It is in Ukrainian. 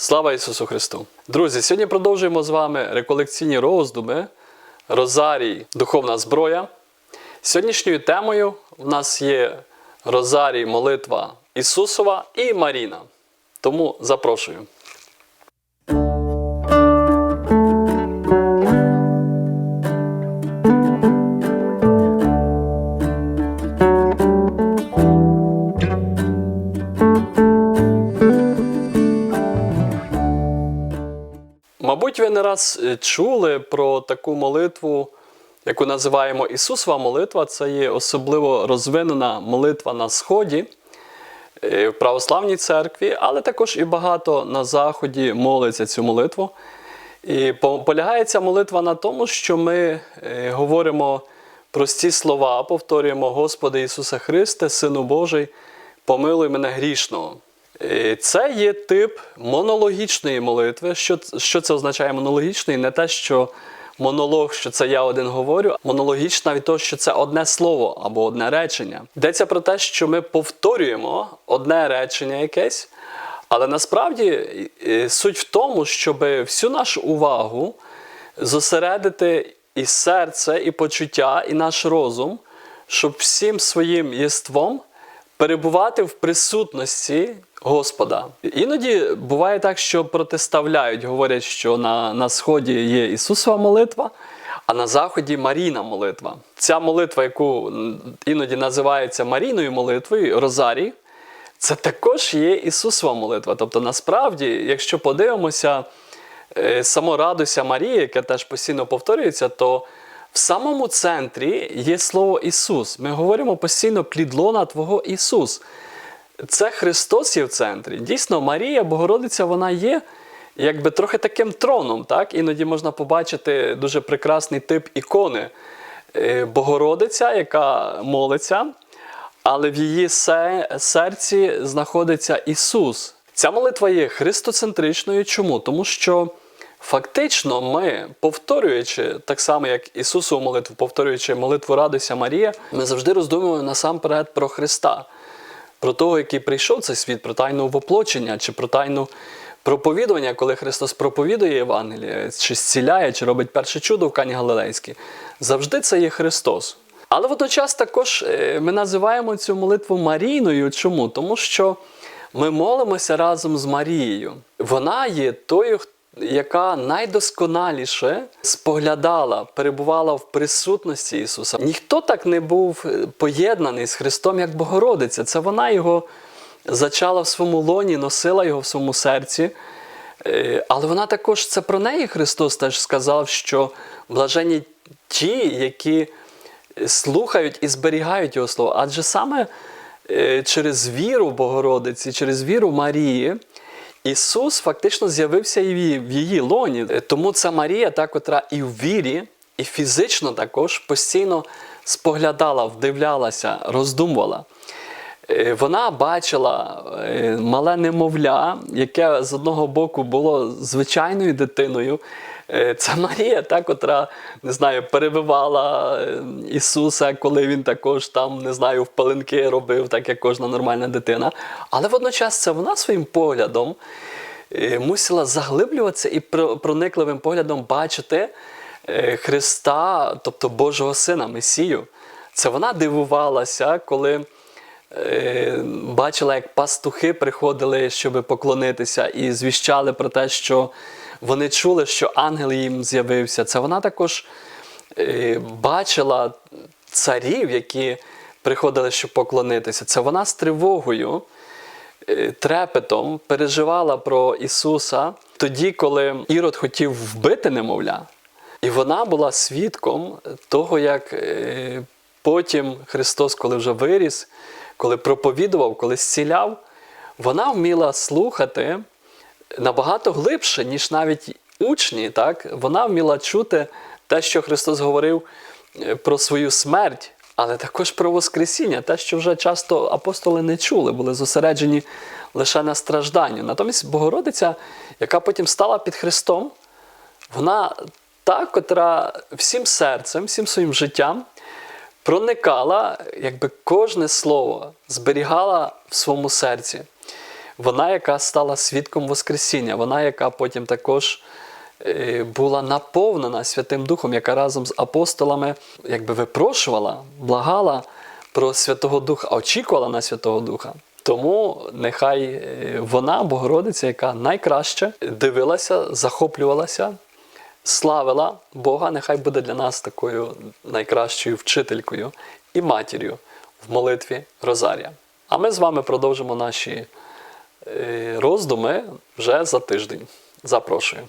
Слава Ісусу Христу! Друзі, сьогодні продовжуємо з вами реколекційні роздуми Розарій Духовна зброя. Сьогоднішньою темою в нас є Розарій Молитва Ісусова і Маріна. Тому запрошую. Мабуть, ви не раз е, чули про таку молитву, яку називаємо Ісусова молитва. Це є особливо розвинена молитва на Сході е, в православній церкві, але також і багато на Заході молиться цю молитву. І по- полягає ця молитва на тому, що ми е, говоримо прості слова, повторюємо Господи Ісуса Христе, Сину Божий, помилуй мене грішного. Е, Це є тип монологічної молитви. Що, що це означає монологічний? Не те, що монолог, що це я один говорю, монологічна від того, що це одне слово або одне речення. Йдеться про те, що ми повторюємо одне речення якесь, але насправді е, суть в тому, щоб всю нашу увагу зосередити і серце, і почуття, і наш розум, щоб всім своїм єством перебувати в присутності Господа. Іноді буває так, що протиставляють, говорять, що на, на Сході є Ісусова молитва, а на Заході Марійна молитва. Ця молитва, яку іноді називається Марійною молитвою, Розарій, це також є Ісусова молитва. Тобто, насправді, якщо подивимося, е, само радуйся Марії, яке теж постійно повторюється, то в самому центрі є слово Ісус. Ми говоримо постійно плід лона Твого Ісус. Це Христос є в центрі. Дійсно, Марія, Богородиця, вона є якби трохи таким троном. Так? Іноді можна побачити дуже прекрасний тип ікони. Е, Богородиця, яка молиться, але в її серці знаходиться Ісус. Ця молитва є христоцентричною. Чому? Тому що фактично ми, повторюючи так само, як Ісусову молитву, повторюючи молитву Радуйся Марія, ми завжди роздумуємо насамперед про Христа, про того, який прийшов цей світ, про тайну воплочення чи про тайну проповідування, коли Христос проповідує Євангеліє, чи зціляє, чи робить перше чудо в Кані Галилейській. Завжди це є Христос. Але водночас також е, ми називаємо цю молитву Марійною. Чому? Тому що ми молимося разом з Марією. Вона є тою, яка найдосконаліше споглядала, перебувала в присутності Ісуса. Ніхто так не був е, поєднаний з Христом, як Богородиця. Це вона його зачала в своєму лоні, носила його в своєму серці. Е, Але вона також це про неї Христос теж сказав, що блажені ті, які слухають і зберігають його слово. Адже саме е, через віру Богородиці, через віру Марії, Ісус фактично з'явився і в її, лоні. Е, Тому це Марія, та, котра і в вірі, і фізично також постійно споглядала, вдивлялася, роздумувала. Е, Вона бачила е, мале немовля, яке з одного боку було звичайною дитиною. Це Марія, та, котра не знаю, перебивала е, Ісуса, коли він також там, не знаю, в пеленки робив, так як кожна нормальна дитина. Але водночас це вона своїм поглядом е, мусила заглиблюватися і проникливим поглядом бачити е, Христа, тобто Божого Сина, Месію. Це вона дивувалася, коли бачила, як пастухи приходили, щоб поклонитися, і звіщали про те, що вони чули, що ангел їм з'явився. Це вона також е, бачила царів, які приходили, щоб поклонитися. Це вона з тривогою, е, трепетом переживала про Ісуса тоді, коли Ірод хотів вбити немовля. І вона була свідком того, як е, потім Христос, коли вже виріс, коли проповідував, коли зціляв, вона вміла слухати набагато глибше, ніж навіть учні. Так? Вона вміла чути те, що Христос говорив е, про свою смерть, але також про Воскресіння, те, що вже часто апостоли не чули, були зосереджені лише на стражданні. Натомість Богородиця, яка потім стала під Христом, вона та, котра всім серцем, всім своїм життям проникала, якби кожне слово зберігала в своєму серці. Вона, яка стала свідком Воскресіння, вона, яка потім також е, була наповнена Святим Духом, яка разом з апостолами якби випрошувала, благала про Святого Духа, очікувала на Святого Духа. Тому нехай е, вона, Богородиця, яка найкраще дивилася, захоплювалася, славила Бога, нехай буде для нас такою найкращою вчителькою і матір'ю в молитві Розарія. А ми з вами продовжимо наші роздуми вже за тиждень. Запрошую.